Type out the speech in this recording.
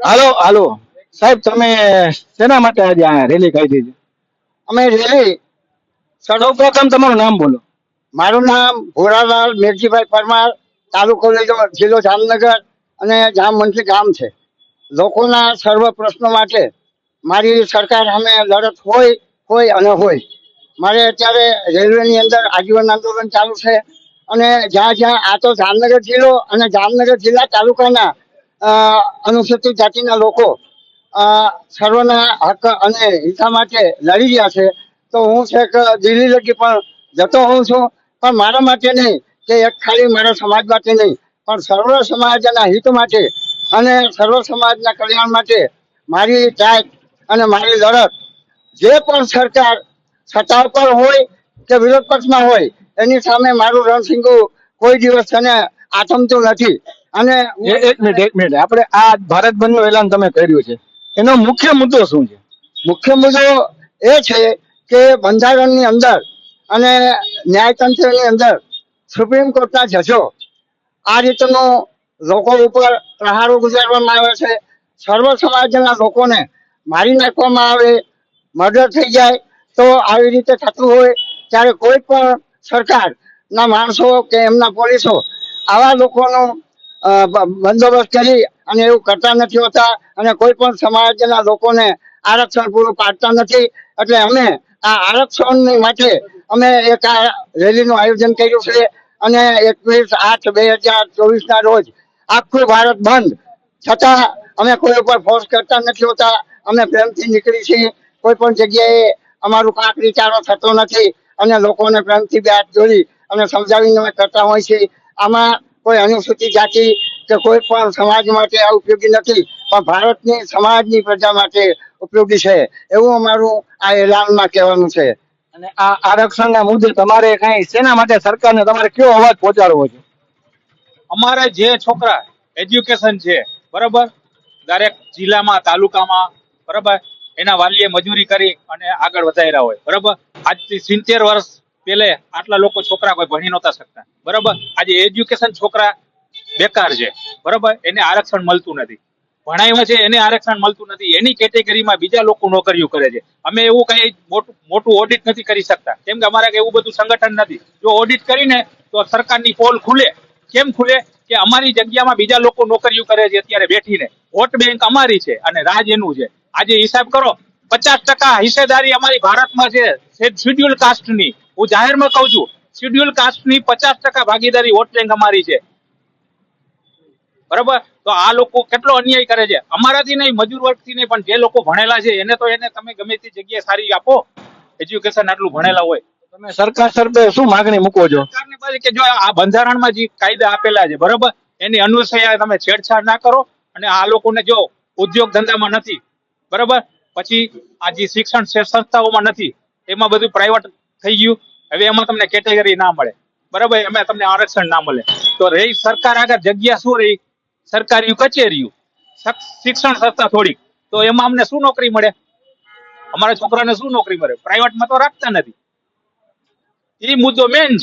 હાલો હાલો. સાહેબ તમે શેના માટે આજે આ રેલી કાઢી છે અમે રેલી સૌ પ્રથમ તમારું નામ બોલો. મારું નામ ભોરાલાલ મેરજીભાઈ પરમાર તાલુકો જિલ્લો જામનગર અને જામમંત્રી ગામ છે. લોકોના સર્વ પ્રશ્નો માટે મારી સરકાર સામે લડત હોય હોય અને હોય. મારે અત્યારે રેલવેની અંદર આજીવન આંદોલન ચાલુ છે અને જ્યાં જ્યાં આ તો જામનગર જિલ્લો અને જામનગર જિલ્લા તાલુકાના અનુસૂચિત જાતિના લોકો સર્વના હક અને હિતા માટે લડી રહ્યા છે. તો હું છેક દિલ્હી લગી પણ જતો હોઉં છું. પણ મારા માટે નહીં, કે એક ખાલી મારા સમાજ માટે નહીં, પણ સર્વ સમાજના હિત માટે અને સર્વ સમાજના કલ્યાણ માટે મારી ટાઈટ અને મારી લડત, જે પણ સરકાર સત્તા પર હોય કે વિરોધ પક્ષમાં હોય, એની સામે મારું રણસિંગુ કોઈ દિવસ તેને આથમતું નથી. અને એક મિનિટ એક મિનિટ. આપણે આ ભારત બંધનું એલાન તમે કર્યું છે. એનો મુખ્ય મુદ્દો શું છે? મુખ્ય મુદ્દો એ છે કે બંધારણની અંદર અને ન્યાયતંત્રની અંદર સુપ્રીમ કોર્ટના જજો આ રીતનો લોકો ઉપર પ્રહારો ગુજારવામાં આવે છે. સર્વ સમાજના લોકોને મારી નાખવામાં આવે મર્ડર થઈ જાય તો આવી રીતે થતું હોય ત્યારે કોઈ પણ સરકારના માણસો કે એમના પોલીસો આવા લોકોનો બંદોબસ્ત કરી અને એવું કરતા નથી હોતા અને કોઈ પણ સમાજના લોકોને આરક્ષણ પૂરું પાડતા નથી. એટલે અમે આ આરક્ષણની માટે અમે એક આ રેલીનું આયોજન કર્યું છે અને એકવીસ આઠ બે હજાર ચોવીસ ના રોજ આખું ભારત બંધ. છતાં અમે કોઈ ઉપર ફોર્સ કરતા નથી હોતા. અમે પ્રેમથી નીકળી છીએ. કોઈ પણ જગ્યાએ અમારું કાંક વિચારો થતો નથી અને લોકોને પ્રેમથી બે હાથ જોડી અને સમજાવીને અમે કરતા હોય છે આમાં કોઈ અનુસૂચિત જાતિ કે કોઈ પણ સમાજ માટે આ ઉપયોગી નથી પણ ભારતની સમાજની પ્રજા માટે ઉપયોગી છે એવું અમારું આ એલાનમાં કહેવાનું છે. અને આ આરક્ષણના મુદ્દે તમારે કઈ શેના માટે સરકારને તમારે કયો અવાજ પહોંચાડવો છે? અમારે જે છોકરા એજ્યુકેશન છે બરાબર? દરેક જિલ્લામાં તાલુકામાં બરાબર? એના વાલીએ મજૂરી કરી અને આગળ વધાર્યા હોય બરાબર? આજથી સિત્તેર વર્ષ પેલે આટલા લોકો છોકરા કોઈ ભણી નહોતા શકતા. બરાબર? આજે એજ્યુકેશન છોકરા બેકાર છે. બરાબર? એને આરક્ષણ મળતું નથી. ભણાવ્યા છે, એને આરક્ષણ મળતું નથી. એની કેટેગરીમાં બીજા લોકો નોકરીઓ કરે છે. અમે એવું કઈ મોટું મોટું ઓડિટ નથી કરી શકતા. કેમ કે અમારે એવું બધું સંગઠન નથી. જો ઓડિટ કરીને તો સરકારની પોલ ખુલે. કેમ ખુલે? કે અમારી જગ્યામાં બીજા લોકો નોકરીઓ કરે છે અત્યારે બેઠીને. વોટ બેંક અમારી છે અને રાજ એનું છે. આજે હિસાબ કરો. પચાસ ટકા હિસ્સેદારી અમારી ભારતમાં છે. શેડ્યુલ કાસ્ટની. હું જાહેરમાં કહું છું શિડ્યુલ કાસ્ટની પચાસ ટકા ભાગીદારી વોટ બેંક અમારી છે. બરાબર? તો આ લોકો કેટલો અન્યાય કરે છે? અમારાથી નહીં મજૂર વર્ગથી નહીં પણ જે લોકો ભણેલા છે એને તો એને તમે ગમે તે જગ્યાએ સારી આપો. એજ્યુકેશન આટલું ભણેલા હોય. તમે સરકાર તરફે શું માગણી મૂકો છો? કે જો આ બંધારણમાં જે કાયદા આપેલા છે બરોબર? એની અનુસયા તમે છેડછાડ ના કરો અને આ લોકોને જો ઉદ્યોગ ધંધામાં નથી બરોબર? પછી આ જે શિક્ષણ સંસ્થાઓમાં નથી એમાં બધું પ્રાઇવેટ થઈ ગયું. હવે એમાં તમને કેટેગરી ના મળે. બરાબર? એમાં તમને આરક્ષણ ના મળે. તો રહી સરકાર આગળ જગ્યા શું રહી? સરકારી કચેરીઓ. શિક્ષણ સંસ્થા થોડીક. તો એમાં અમને શું નોકરી મળે? અમારા છોકરાને શું નોકરી મળે? પ્રાઇવેટમાં તો રાખતા નથી. એ મુદ્દો મેન છે.